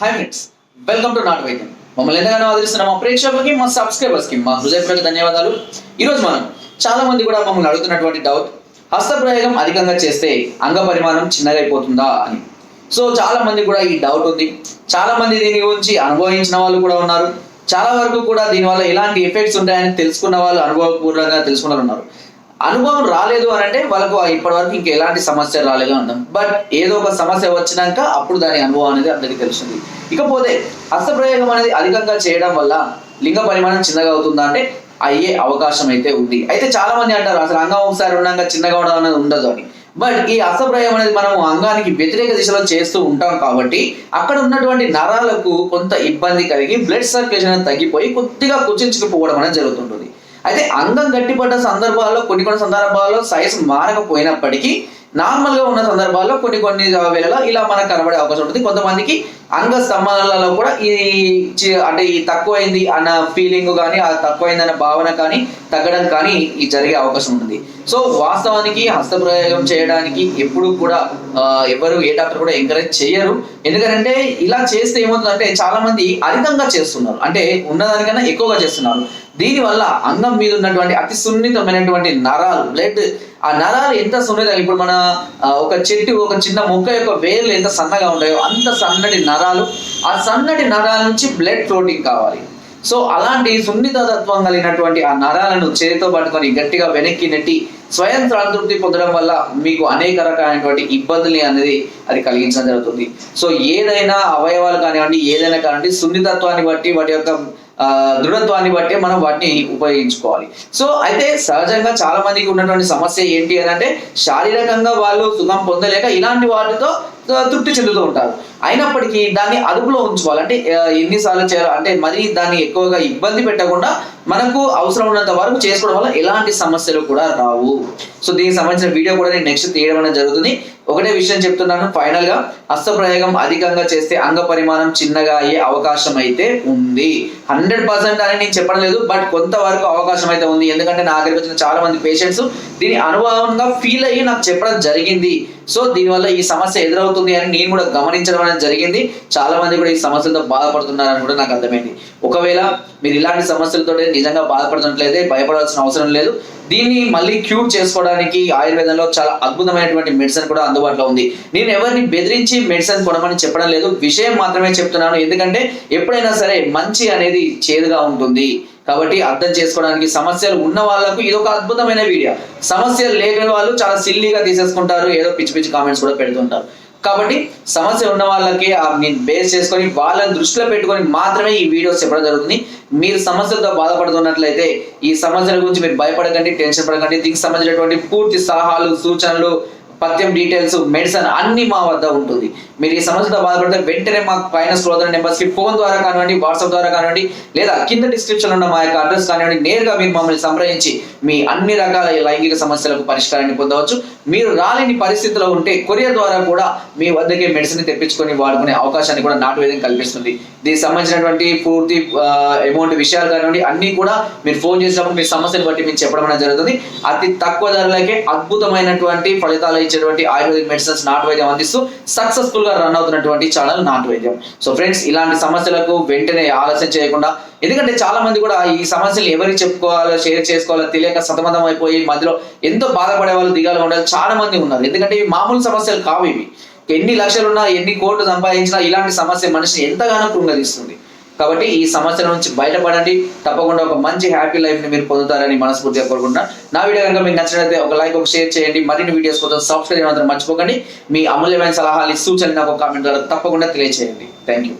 Hi friends welcome to నాట్ వైద్యం మమ్మల్ని ఎంతగానో ఆదరిస్తున్న మా ప్రేక్షకులకి మా సబ్స్క్రైబర్స్కి మా హృదయపూర్వక ధన్యవాదాలు. ఈరోజు మనం చాలా మంది కూడా మమ్మల్ని అడుగుతున్నటువంటి డౌట్ హస్తప్రయోగం అధికంగా చేస్తే అంగ పరిమాణం చిన్నగా అయిపోతుందా అని. సో చాలా మంది కూడా ఈ డౌట్ ఉంది. చాలా మంది దీని గురించి అనుభవించిన వాళ్ళు కూడా ఉన్నారు. చాలా వరకు కూడా దీనివల్ల ఎలాంటి ఎఫెక్ట్స్ ఉంటాయని తెలుసుకున్న వాళ్ళు అనుభవపూర్వకంగా తెలుసుకున్న వాళ్ళు ఉన్నారు. అనుభవం రాలేదు అని అంటే వాళ్ళకు ఇప్పటి వరకు ఇంకా ఎలాంటి సమస్య రాలేదు అంటాం బట్ ఏదో ఒక సమస్య వచ్చినాక అప్పుడు దాని అనుభవం అనేది అందరికీ తెలుస్తుంది. ఇకపోతే హస్తప్రయోగం అనేది అధికంగా చేయడం వల్ల లింగ పరిమాణం చిన్నగా అవుతుందా అంటే అయ్యే అవకాశం అయితే ఉంది. అయితే చాలా మంది అంటారు అసలు అంగం ఒకసారి ఉండగా చిన్నగా ఉండడం అనేది ఉండదు అని. బట్ ఈ హస్తప్రయోగం అనేది మనం అంగానికి వ్యతిరేక దిశలో చేస్తూ ఉంటాం కాబట్టి అక్కడ ఉన్నటువంటి నరాలకు కొంత ఇబ్బంది కలిగి బ్లడ్ సర్క్యులేషన్ తగ్గిపోయి కొద్దిగా కుచించుకుపోవడం అనేది జరుగుతుంటుంది. అయితే అందం గట్టిపడ్డ సందర్భాల్లో కొన్ని కొన్ని సందర్భాల్లో సైజ్ మారకపోయినప్పటికీ నార్మల్గా ఉన్న సందర్భాల్లో కొన్ని కొన్ని వేళలో ఇలా మనకు కనబడే అవకాశం ఉంటుంది. కొంతమందికి అంగ స్తంభాలలో కూడా ఈ అంటే ఈ తక్కువైంది అన్న ఫీలింగ్ కానీ ఆ తక్కువైంది అన్న భావన కానీ తగ్గడం కానీ ఈ జరిగే అవకాశం ఉంటుంది. సో వాస్తవానికి హస్తప్రయోగం చేయడానికి ఎప్పుడు కూడా ఎవరు ఏ డాక్టర్ కూడా ఎంకరేజ్ చేయరు. ఎందుకంటే ఇలా చేస్తే ఏమవుతుందంటే చాలా మంది అధికంగా చేస్తున్నారు. అంటే ఉన్నదానికన్నా ఎక్కువగా చేస్తున్నారు. దీనివల్ల అంగం మీద ఉన్నటువంటి అతి సున్నితమైనటువంటి నరాలు బ్లడ్ ఆ నరాలు ఎంత సున్నితం? ఇప్పుడు మన ఒక చెట్టు ఒక చిన్న మొక్క యొక్క వేర్లు ఎంత సన్నగా ఉన్నాయో అంత సన్నటి నరాలు. ఆ సన్నటి నరాల నుంచి బ్లడ్ ఫ్లోటింగ్ కావాలి. సో అలాంటి సున్నితత్వం కలిగినటువంటి ఆ నరాలను చేతితో పట్టుకొని గట్టిగా వెనక్కి నెట్టి స్వయం సంతృప్తి పొందడం వల్ల మీకు అనేక రకాలైనటువంటి ఇబ్బందులు అనేది అది కలిగించడం జరుగుతుంది. సో ఏదైనా అవయవాలు కానివ్వండి ఏదైనా కానివ్వండి సున్నితత్వాన్ని బట్టి వాటి యొక్క దృఢత్వాన్ని బట్టి మనం వాటిని ఉపయోగించుకోవాలి. సో అయితే సహజంగా చాలా మందికి ఉన్నటువంటి సమస్య ఏంటి అని అంటే శారీరకంగా వాళ్ళు సుఖం పొందలేక ఇలాంటి వాటితో తృప్తి చెందుతూ ఉంటారు. అయినప్పటికీ దాన్ని అదుపులో ఉంచుకోవాలి. అంటే ఎన్నిసార్లు చేయాలి అంటే మరి దాన్ని ఎక్కువగా ఇబ్బంది పెట్టకుండా మనకు అవసరం ఉన్నంత వరకు చేసుకోవడం వల్ల ఎలాంటి సమస్యలు కూడా రావు. సో దీనికి సంబంధించిన వీడియో కూడా నేను నెక్స్ట్ తీయడం అనేది జరుగుతుంది. ఒకటే విషయం చెప్తున్నాను. ఫైనల్గా హస్తప్రయోగం అధికంగా చేస్తే అంగ పరిమాణం చిన్నగా అయ్యే అవకాశం అయితే ఉంది. హండ్రెడ్ పర్సెంట్ అని నేను చెప్పడం లేదు బట్ కొంతవరకు అవకాశం అయితే ఉంది. ఎందుకంటే నా దగ్గరికి వచ్చిన చాలా మంది పేషెంట్స్ దీని అనుభవంగా ఫీల్ అయ్యి నాకు చెప్పడం జరిగింది. సో దీనివల్ల ఈ సమస్య ఎదురవుతుంది అని నేను కూడా గమనించడం అనేది జరిగింది. చాలా మంది కూడా ఈ సమస్యలతో బాధపడుతున్నారని కూడా నాకు అర్థమైంది. ఒకవేళ మీరు ఇలాంటి సమస్యలతో నిజంగా బాధపడుతున్నట్లయితే భయపడాల్సిన అవసరం లేదు. దీన్ని మళ్ళీ క్యూర్ చేసుకోవడానికి ఆయుర్వేదంలో చాలా అద్భుతమైనటువంటి మెడిసిన్ కూడా అందుబాటులో ఉంది. నేను ఎవరిని బెదిరించి మెడిసిన్ కొనమని చెప్పడం లేదు. విషయం మాత్రమే చెప్తున్నాను. ఎందుకంటే ఎప్పుడైనా సరే మంచి అనేది చేదుగా ఉంటుంది. కాబట్టి అర్థం చేసుకోవడానికి సమస్యలు ఉన్న వాళ్ళకు ఇది ఒక అద్భుతమైన వీడియో. సమస్యలు లేని వాళ్ళు చాలా సిల్లీగా తీసేసుకుంటారు ఏదో పిచ్చి పిచ్చి కామెంట్స్ కూడా పెడుతుంటారు. కాబట్టి సమస్య ఉన్న వాళ్ళకి ఆ బేస్ చేసుకొని వాళ్ళని దృష్టిలో పెట్టుకొని మాత్రమే ఈ వీడియోస్ చెప్పడం జరుగుతుంది. మీరు సమస్యలతో బాధపడుతున్నట్లయితే ఈ సమస్యల గురించి మీరు భయపడకండి టెన్షన్ పడకండి. దీనికి సంబంధించినటువంటి పూర్తి సలహాలు సూచనలు పథ్యం డీటెయిల్స్ మెడిసిన్ అన్ని మా వద్ద ఉంటుంది. మీరు ఈ సమస్యతో బాధపడితే వెంటనే మా పైన స్క్రోదర్ నెంబర్స్కి ఫోన్ ద్వారా కానివ్వండి వాట్సాప్ ద్వారా కానివ్వండి లేదా కింద డిస్క్రిప్షన్ ఉన్న మా యొక్క అడ్రస్ కానివ్వండి నేరుగా మీరు మమ్మల్ని సంప్రదించి మీ అన్ని రకాల లైంగిక సమస్యలకు పరిష్కారాన్ని పొందవచ్చు. మీరు రాలేని పరిస్థితిలో ఉంటే కొరియర్ ద్వారా కూడా మీ వద్దకే మెడిసిన్ తెప్పించుకొని వాడుకునే అవకాశాన్ని కూడా నాటు వేదం కల్పిస్తుంది. దీనికి సంబంధించినటువంటి పూర్తి అమౌంట్ విషయాలు కానివ్వండి అన్ని కూడా మీరు ఫోన్ చేసినప్పుడు మీ సమస్యను బట్టి మేము చెప్పడం అనేది జరుగుతుంది. అతి తక్కువ ధరలకే అద్భుతమైనటువంటి ఫలితాలు సంబంధించినటువంటి ఆయుర్వేదిక్ మెడిసిన్స్ నాటు వైద్యం అందిస్తూ సక్సెస్ఫుల్గా రన్ అవుతున్నటువంటి ఛానల్ నాటు వైద్యం సో ఫ్రెండ్స్ ఇలాంటి సమస్యలకు వెంటనే ఆలస్యం చేయకుండా ఎందుకంటే చాలా మంది కూడా ఈ సమస్యలు ఎవరికి చెప్పుకోవాలో షేర్ చేసుకోవాలో తెలియక సతమతం అయిపోయి మధ్యలో ఎంతో బాధపడే వాళ్ళు దిగాలి ఉండాలి చాలా మంది ఉన్నారు. ఎందుకంటే ఇవి మామూలు సమస్యలు కావు ఇవి. ఎన్ని లక్షలున్నా ఎన్ని కోట్లు సంపాదించినా ఇలాంటి సమస్య మనిషిని ఎంతగానో కృంగదీస్తుంది. కాబట్టి ఈ సంవత్సరం నుంచి బయటపడండి. తప్పకుండా ఒక మంచి హ్యాపీ లైఫ్ని మీరు పొందుతారని మనస్ఫూర్తిగా కోరుకుంటున్నా. నా వీడియో కనుక మీకు నచ్చినట్లయితే ఒక లైక్ ఒక షేర్ చేయండి. మరిన్ని వీడియోస్ కోసం సబ్స్క్రైబ్ మాత్రం మర్చిపోకండి. మీ అమూల్యమైన సలహాలు సూచనలు నాకు కామెంట్ ద్వారా తప్పకుండా తెలియజేయండి థ్యాంక్ యూ